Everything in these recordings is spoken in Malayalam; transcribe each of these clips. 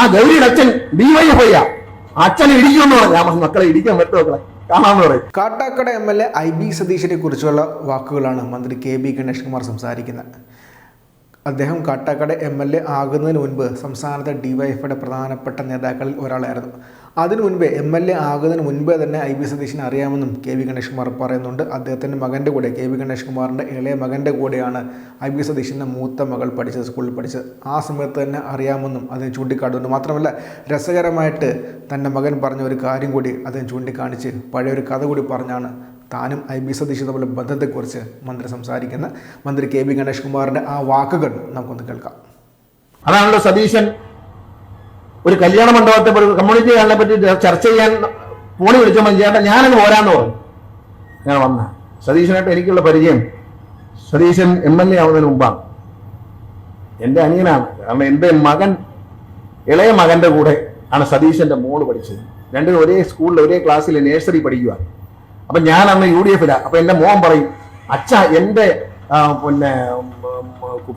ആ ഗൗരിയുടെ അച്ഛൻ ഡിവൈഎഫ്ഐ അച്ഛനെ ഇടിക്കുമെന്ന് പറഞ്ഞു. മക്കളെ ഇടിക്കാൻ പറ്റും മക്കളെ. Kattakada M L A I B സതീശിനെ കുറിച്ചുള്ള വാക്കുകളാണ് മന്ത്രി കെ ബി ഗണേഷ് കുമാർ സംസാരിക്കുന്നത്. അദ്ദേഹം കാട്ടാക്കട എം എൽ എ ആകുന്നതിന് മുൻപ് സംസ്ഥാനത്തെ ഡിവൈഎഫ്ഐയുടെ പ്രധാനപ്പെട്ട നേതാക്കളിൽ ഒരാളായിരുന്നു. അതിനു മുൻപേ എം എൽ എ ആകുന്നതിന് മുൻപേ തന്നെ ഐ ബി സതീശിനെ അറിയാമെന്നും കെ വി ഗണേഷ് കുമാർ പറയുന്നുണ്ട്. അദ്ദേഹത്തിന്റെ മകന്റെ കൂടെ കെ വി ഗണേഷ് കുമാറിന്റെ ഇളയ മകന്റെ കൂടെയാണ് ഐ ബി സതീശന്റെ മൂത്ത മകൾ പഠിച്ചത് സ്കൂളിൽ പഠിച്ചത്. ആ സമയത്ത് തന്നെ അറിയാമെന്നും അദ്ദേഹം ചൂണ്ടിക്കാട്ടുന്നു മാത്രമല്ല രസകരമായിട്ട് തന്റെ മകൻ പറഞ്ഞ ഒരു കാര്യം കൂടി അദ്ദേഹം ചൂണ്ടിക്കാണിച്ച് പഴയൊരു കഥ കൂടി പറഞ്ഞാണ് താനും ഐ ബി സതീഷ് തമ്മിലുള്ള ബന്ധത്തെക്കുറിച്ച് മന്ത്രി സംസാരിക്കുന്ന മന്ത്രി കെ വി ഗണേഷ് കുമാറിന്റെ ആ വാക്കുകൾ നമുക്കൊന്ന് കേൾക്കാം. അതാണല്ലോ സതീശൻ ഒരു കല്യാണ മണ്ഡപത്തെ കമ്മ്യൂണിറ്റി ഹാളിനെ പറ്റി ചർച്ച ചെയ്യാൻ ഫോണിൽ മതി. ചേട്ടാ ഞാനത് പോരാന്ന് പറഞ്ഞു. ഞാൻ വന്ന. സതീശനായിട്ട് എനിക്കുള്ള പരിചയം. സതീശൻ എം എൽ എ ആവുന്നതിന് മുമ്പാണ്. എന്റെ അനിയനാണ്. കാരണം എന്റെ മകൻ ഇളയ മകന്റെ കൂടെ ആണ് സതീശന്റെ മോൾ പഠിച്ചത്. രണ്ടും ഒരേ സ്കൂളിൽ ഒരേ ക്ലാസ്സിൽ നേഴ്സറി പഠിക്കുക അപ്പൊ ഞാൻ അന്ന് യു ഡി എഫിലാ അപ്പൊ എന്റെ മോൻ പറയും അച്ഛ എന്റെ പിന്നെ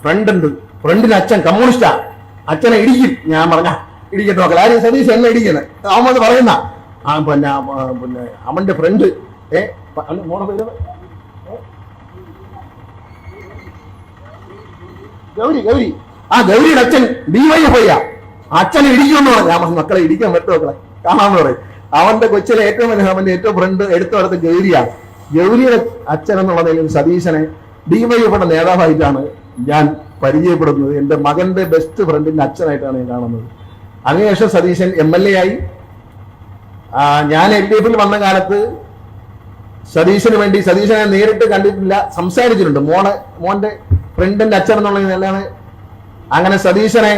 ഫ്രണ്ട് ഉണ്ട്. ഫ്രണ്ടിന് അച്ഛൻ കമ്മ്യൂണിസ്റ്റാ അച്ഛനെ ഇടിക്കും. ഞാൻ പറഞ്ഞ ഇടിക്കട്ടെ നോക്കാം. ആരും സതീശ് എന്നെ ഇടിക്കുന്നത് അവൻ പറയുന്ന ആ പിന്നെ പിന്നെ അവന്റെ ഫ്രണ്ട് ഏ? ഗൗരി ഗൗരി. ആ ഗൗരിയുടെ അച്ഛൻ ഡിവൈഎഫ്ഐയാ അച്ഛനെ ഇടിക്കുമെന്ന് പറഞ്ഞു. മക്കളെ ഇടിക്കാൻ പറ്റും മക്കളെ? കാണാമെന്ന് പറയും അവന്റെ കൊച്ചിലെ ഏറ്റവും വലിയ അവന്റെ ഏറ്റവും ഫ്രണ്ട് എടുത്തു നടത്ത ഗൗരിയാണ് ഗൗരിയുടെ അച്ഛൻ എന്നുള്ള നിലയിൽ സതീശനെ ഡിവൈഎഫ്ഐയുടെ നേതാവായിട്ടാണ് ഞാൻ പരിചയപ്പെടുന്നത്. എന്റെ മകന്റെ ബെസ്റ്റ് ഫ്രണ്ടിന്റെ അച്ഛനായിട്ടാണ് ഞാൻ കാണുന്നത്. അതിനുശേഷം സതീശൻ എം എൽ എ ആയി. ഞാൻ എൽ ഡി എഫിൽ വന്ന കാലത്ത് സതീശന് വേണ്ടി സതീശനെ നേരിട്ട് കണ്ടിട്ടില്ല സംസാരിച്ചിട്ടുണ്ട്. മോണ് മോന്റെ ഫ്രണ്ടിന്റെ അച്ഛൻ എന്നുള്ള നിലയാണ് അങ്ങനെ സതീശനെ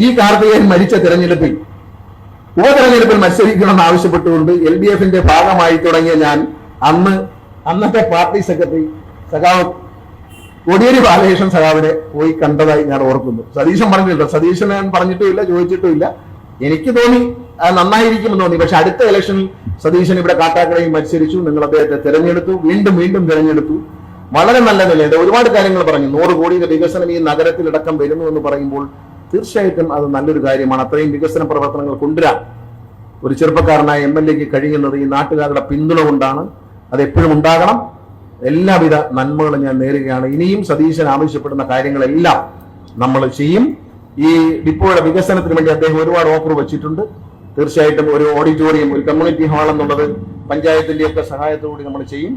ജി കാർത്തികേയൻ മരിച്ച തെരഞ്ഞെടുപ്പിൽ ഉപതെരഞ്ഞെടുപ്പിൽ മത്സരിക്കണമെന്ന് ആവശ്യപ്പെട്ടുകൊണ്ട് എൽ ഡി എഫിന്റെ ഭാഗമായി തുടങ്ങിയ ഞാൻ അന്ന് അന്നത്തെ പാർട്ടി സെക്രട്ടറി സഖാവ് കോടിയേരി ബാലകൃഷ്ണൻ സഖാവിനെ പോയി കണ്ടതായി ഞാൻ ഓർക്കുന്നു. സതീശൻ പറഞ്ഞിട്ടില്ല. സതീശൻ ഞാൻ പറഞ്ഞിട്ടുമില്ല ചോദിച്ചിട്ടുമില്ല. എനിക്ക് തോന്നി നന്നായിരിക്കുമെന്ന് തോന്നി. പക്ഷെ അടുത്ത ഇലക്ഷനിൽ സതീശൻ ഇവിടെ കാട്ടാക്കടയിൽ മത്സരിച്ചു. നിങ്ങൾ അദ്ദേഹത്തെ തിരഞ്ഞെടുത്തു. വീണ്ടും വീണ്ടും തിരഞ്ഞെടുത്തു. വളരെ നല്ല നിലയുണ്ട് ഒരുപാട് കാര്യങ്ങൾ പറഞ്ഞു. നൂറ് കോടിയുടെ വികസനം ഈ നഗരത്തിലടക്കം വരുന്നു എന്ന് പറയുമ്പോൾ തീർച്ചയായിട്ടും അത് നല്ലൊരു കാര്യമാണ്. അത്രയും വികസന പ്രവർത്തനങ്ങൾ കൊണ്ടുവരാൻ ഒരു ചെറുപ്പക്കാരനായ എം എൽ എക്ക് കഴിയുന്നത് ഈ നാട്ടുകാരുടെ പിന്തുണ കൊണ്ടാണ്. അത് എപ്പോഴും ഉണ്ടാകണം. എല്ലാവിധ നന്മകളും ഞാൻ നേരുകയാണ്. ഇനിയും സതീശൻ ആവശ്യപ്പെടുന്ന കാര്യങ്ങളെല്ലാം നമ്മൾ ചെയ്യും. ഈ ഡിപ്പോയുടെ വികസനത്തിന് വേണ്ടി അദ്ദേഹം ഒരുപാട് ഓഫർ വെച്ചിട്ടുണ്ട്. തീർച്ചയായിട്ടും ഒരു ഓഡിറ്റോറിയം ഒരു കമ്മ്യൂണിറ്റി ഹാൾ എന്നുള്ളത് പഞ്ചായത്തിന്റെ ഒക്കെ സഹായത്തോടുകൂടി നമ്മൾ ചെയ്യും.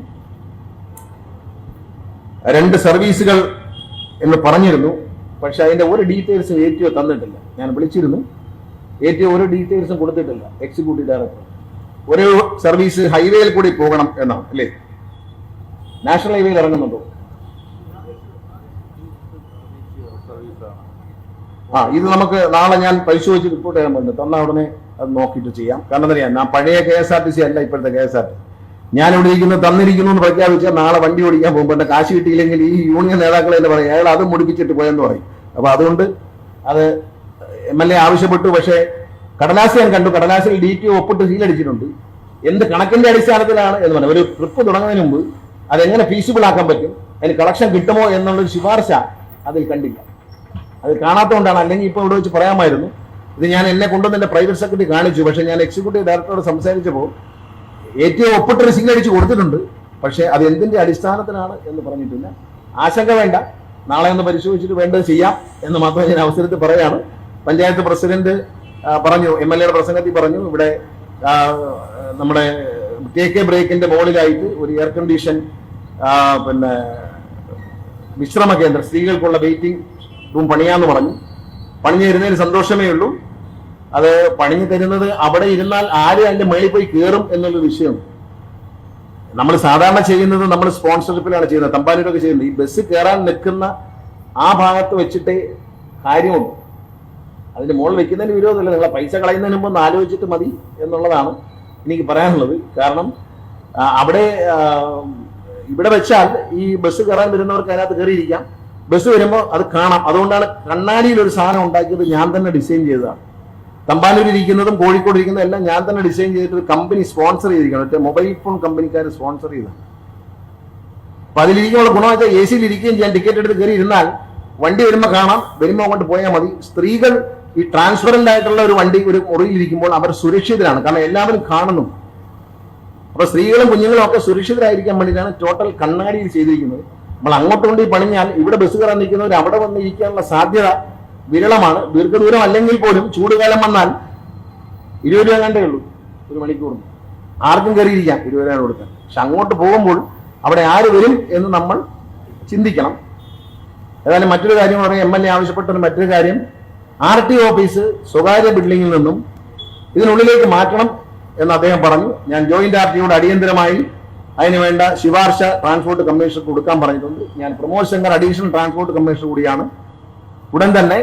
രണ്ട് സർവീസുകൾ എന്ന് പറഞ്ഞിരുന്നു. പക്ഷെ അതിന്റെ ഒരു ഡീറ്റെയിൽസും എ ടി ഒ തന്നിട്ടില്ല. ഞാൻ വിളിച്ചിരുന്നു. എ ടി ഒ ഒരു ഡീറ്റെയിൽസും കൊടുത്തിട്ടില്ല. എക്സിക്യൂട്ടീവ് ഡയറക്ടർ ഒരു സർവീസ് ഹൈവേയിൽ കൂടി പോകണം എന്നാണ് അല്ലേ? നാഷണൽ ഹൈവേയിൽ ഇറങ്ങുന്നുണ്ടോ? ആ ഇത് നമുക്ക് നാളെ ഞാൻ പരിശോധിച്ച് റിപ്പോർട്ട് ചെയ്യാൻ പറ്റും തന്ന ഉടനെ അത് നോക്കിയിട്ട് ചെയ്യാം. കാരണം തന്നെയാണ് ഞാൻ പഴയ K S R T C അല്ല ഇപ്പോഴത്തെ കെ എസ് ആർ ടി ഞാൻ ഇവിടെ ഇരിക്കുന്ന തന്നിരിക്കുന്നു എന്ന് പ്രഖ്യാപിച്ചാൽ നാളെ വണ്ടി ഓടിക്കാൻ പോകുമ്പോൾ എന്റെ കാശ് കിട്ടിയില്ലെങ്കിൽ ഈ യൂണിയൻ നേതാക്കൾ എന്ന് പറയും അയാൾ അത് മുടിപ്പിച്ചിട്ട് പോയെന്ന് പറയും. അപ്പോൾ അതുകൊണ്ട് അത് എം എൽ എ ആവശ്യപ്പെട്ടു. പക്ഷേ കടലാസ് ഞാൻ കണ്ടു. കടലാസിൽ ഡി ടി ഒപ്പിട്ട് സീലടിച്ചിട്ടുണ്ട് എന്ത് കണക്കിന്റെ അടിസ്ഥാനത്തിലാണ് എന്ന് പറഞ്ഞു ഒരു ട്രിപ്പ് തുടങ്ങുന്നതിന് മുമ്പ് അതെങ്ങനെ ഫീസിബിൾ ആക്കാൻ പറ്റും? അതിന് കളക്ഷൻ കിട്ടുമോ എന്നുള്ളൊരു ശുപാർശ അതിൽ കണ്ടില്ല. അത് കാണാത്തതുകൊണ്ടാണ്. അല്ലെങ്കിൽ ഇപ്പോൾ ഇവിടെ വെച്ച് പറയാമായിരുന്നു. ഇത് ഞാൻ എന്നെ കൊണ്ടുവന്ന് എന്റെ പ്രൈവറ്റ് സെക്രട്ടറി കാണിച്ചു. പക്ഷേ ഞാൻ എക്സിക്യൂട്ടീവ് ഡയറക്ടറോട് സംസാരിച്ചപ്പോൾ ഏറ്റവും ഒപ്പിട്ടൊരു സിഗ്നൽ അടിച്ച് കൊടുത്തിട്ടുണ്ട്. പക്ഷേ അത് എന്തിന്റെ അടിസ്ഥാനത്തിലാണ് എന്ന് പറഞ്ഞിട്ടില്ല. ആശങ്ക വേണ്ട. നാളെ ഒന്ന് പരിശോധിച്ചിട്ട് വേണ്ടത് ചെയ്യാം എന്ന് മാത്രമേ ഞാൻ അവസരത്തിൽ പറയാണ് പഞ്ചായത്ത് പ്രസിഡന്റ് പറഞ്ഞു. എം എൽ എയുടെ പ്രസംഗത്തിൽ പറഞ്ഞു. ഇവിടെ നമ്മുടെ കെ കെ ബ്രേക്കിന്റെ മുകളിലായിട്ട് ഒരു എയർ കണ്ടീഷൻ പിന്നെ വിശ്രമ കേന്ദ്രം സ്ത്രീകൾക്കുള്ള വെയിറ്റിംഗ് റൂം പണിയാന്ന് പറഞ്ഞു. പണിഞ്ഞു തരുന്നതിന് സന്തോഷമേ ഉള്ളൂ. അത് പണിഞ്ഞു തരുന്നത് അവിടെ ഇരുന്നാൽ ആര് അതിന്റെ മേളിൽ പോയി കയറും എന്നുള്ള വിഷയം. നമ്മൾ സാധാരണ ചെയ്യുന്നത് നമ്മൾ സ്പോൺസർഷിപ്പിലാണ് ചെയ്യുന്നത്. തമ്പാനൂരൊക്കെ ചെയ്യുന്നത്. ഈ ബസ് കയറാൻ നിൽക്കുന്ന ആ ഭാഗത്ത് വെച്ചിട്ടേ കാര്യമുള്ളൂ. അതിന്റെ മുകളിൽ വെക്കുന്നതിന് വിരോധമില്ല. നിങ്ങളെ പൈസ കളയുന്നതിന് മുമ്പ് ഒന്ന് ആലോചിച്ചിട്ട് മതി എന്നുള്ളതാണ്. എനിക്ക് പറയാനുള്ളത്. കാരണം അവിടെ ഇവിടെ വെച്ചാൽ ഈ ബസ് കയറാൻ വരുന്നവർക്ക് അതിനകത്ത് കയറിയിരിക്കാം. ബസ് വരുമ്പോൾ അത് കാണാം. അതുകൊണ്ടാണ് കണ്ണാടിയിൽ ഒരു സാധനം ഉണ്ടാക്കിയത് ഞാൻ തന്നെ ഡിസൈൻ ചെയ്തതാണ്. തമ്പാനൂരിൽ ഇരിക്കുന്നതും കോഴിക്കോട് ഇരിക്കുന്നതും എല്ലാം ഞാൻ തന്നെ ഡിസൈൻ ചെയ്തിട്ട് ഒരു കമ്പനി സ്പോൺസർ ചെയ്തിരിക്കണം മറ്റേ മൊബൈൽ ഫോൺ കമ്പനിക്കാർ സ്പോൺസർ ചെയ്തതാണ്. അപ്പൊ അതിലിരിക്കുമ്പോൾ ഗുണം വെച്ചാൽ എ സിയിൽ ഇരിക്കുകയും ചെയ്യാൻ ടിക്കറ്റ് എടുത്ത് കയറി ഇരുന്നാൽ വണ്ടി വരുമ്പോൾ കാണാം. വരുമ്പോൾ അങ്ങോട്ട് പോയാൽ മതി. സ്ത്രീകൾ ഈ ട്രാൻസ്പെറന്റ് ആയിട്ടുള്ള ഒരു വണ്ടി ഒരു മുറിയിൽ ഇരിക്കുമ്പോൾ അവർ സുരക്ഷിതരാണ്. കാരണം എല്ലാവരും കാണുന്നു. അപ്പൊ സ്ത്രീകളും കുഞ്ഞുങ്ങളും ഒക്കെ സുരക്ഷിതരായിരിക്കാൻ വേണ്ടിയിട്ടാണ് ടോട്ടൽ കണ്ണാടിയിൽ ചെയ്തിരിക്കുന്നത്. നമ്മൾ അങ്ങോട്ട് കൊണ്ട് പണിഞ്ഞാൽ ഇവിടെ ബസ് കയറാൻ നിൽക്കുന്നവർ അവിടെ വന്ന് ഇരിക്കാനുള്ള സാധ്യത വിരളമാണ്. ദീർഘദൂരം അല്ലെങ്കിൽ പോലും ചൂടുകാലം വന്നാൽ ഇരുപത് രൂപ കണ്ടേ ഉള്ളൂ. ഒരു മണിക്കൂറിന് ആർക്കും കയറിയിരിക്കാം ഇരുപത് രൂപ കൊടുക്കാൻ. പക്ഷെ അങ്ങോട്ട് പോകുമ്പോൾ അവിടെ ആര് വരും എന്ന് നമ്മൾ ചിന്തിക്കണം. ഏതായാലും മറ്റൊരു കാര്യം പറഞ്ഞാൽ എം എൽ എ ആവശ്യപ്പെട്ട മറ്റൊരു കാര്യം ആർ ടി ഓഫീസ് സ്വകാര്യ ബിൽഡിങ്ങിൽ നിന്നും ഇതിനുള്ളിലേക്ക് മാറ്റണം എന്ന് അദ്ദേഹം പറഞ്ഞു. ഞാൻ ജോയിന്റ് ആർ ടിയോട് അടിയന്തരമായി അതിനുവേണ്ട ശുപാർശ ട്രാൻസ്പോർട്ട് കമ്മീഷണർ കൊടുക്കാൻ പറഞ്ഞിട്ടുണ്ട്. ഞാൻ Pramod Shankar additional transport commissioner കൂടിയാണ്. ഉടൻ തന്നെ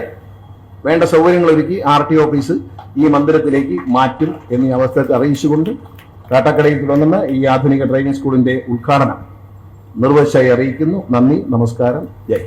വേണ്ട സൗകര്യങ്ങൾ ഒരുക്കി ആർ ടി ഓഫീസ് ഈ മന്ദിരത്തിലേക്ക് മാറ്റും എന്നീ അവസ്ഥ അറിയിച്ചുകൊണ്ട് കാട്ടാക്കടയിൽ തുടങ്ങുന്ന ഈ ആധുനിക ട്രെയിനിങ് സ്കൂളിന്റെ ഉദ്ഘാടനം നിർവഹിച്ചായി അറിയിക്കുന്നു. നന്ദി നമസ്കാരം. ജയ്